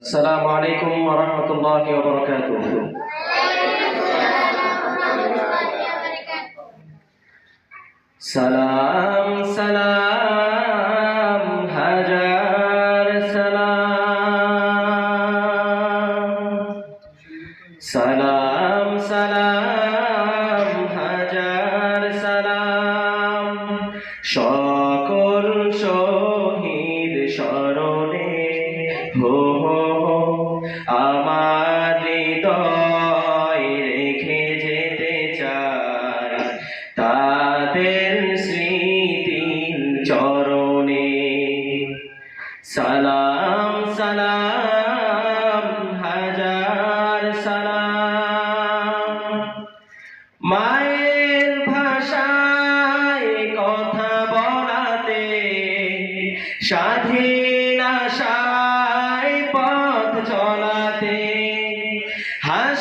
السلام عليكم ورحمة الله وبركاته সালাম সালাম হাজার সালাম সালাম সালাম হাজার সালাম সকল শহীদ স্মরণে আমার হৃদয় রেখে যেতে চাই, তাদের স্মৃতির চরণে। সালাম সালাম, হাজার সালাম। মায়ের ভাষায় কথা বলাতে স্বাধীন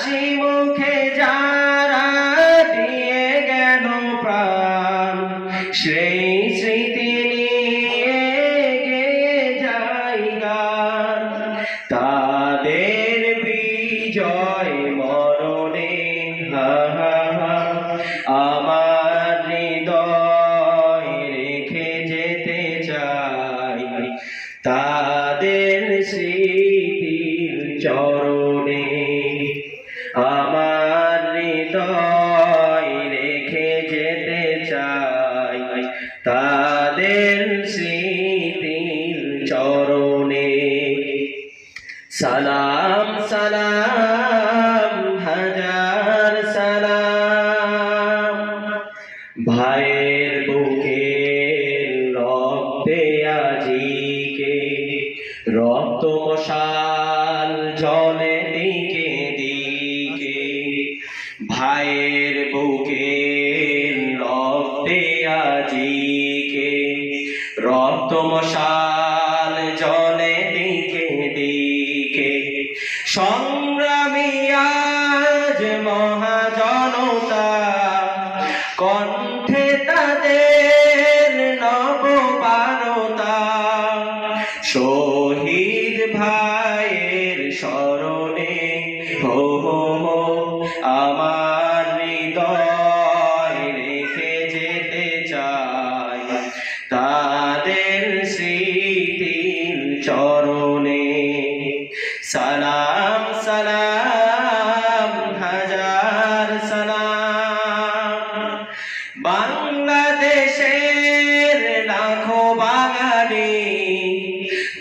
হাসি মুখে যারা দিয়ে গেল প্রাণ, সেই স্মৃতি নিয়ে গেয়ে যাই গান। তাদের বিজয় মরণে, হা আমার হৃদয় রেখে যেতে চাই। তাদের স্মৃতির চরণে তাদের স্মৃতির চরণে। সালাম সালাম, হাজার সালাম। ভাইয়ের বুকে রক্তে আজিকে রক্ত মশাল জলে দিকে দিকে ভাইয়ের বুকে রক্ত মশাল জলে দিকে দিকে। সংগ্রামী আজ মহাজনতা, কণ্ঠে তাদের নববারতা শহীদ ভাইয়ের স্মরণে হো আমার চরণে। সালাম সালাম হাজার সালাম। বাংলাদেশের লাখো বাঙালি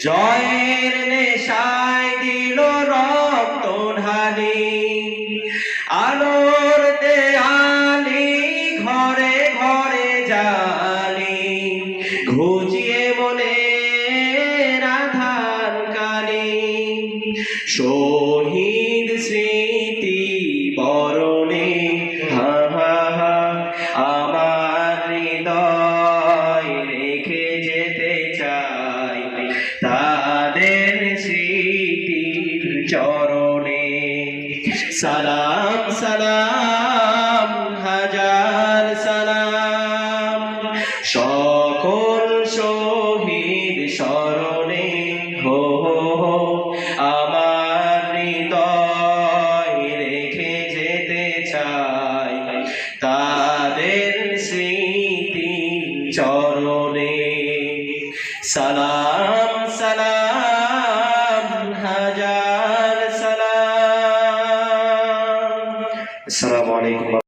জয়ের শহীদ স্মৃতি বরণে, হা হা হা, আমার হৃদয় রেখে যেতে চাই তাদের স্মৃতির চরণে। সালাম সালাম সালাম হাজার সালাম। আসসালামু আলাইকুম।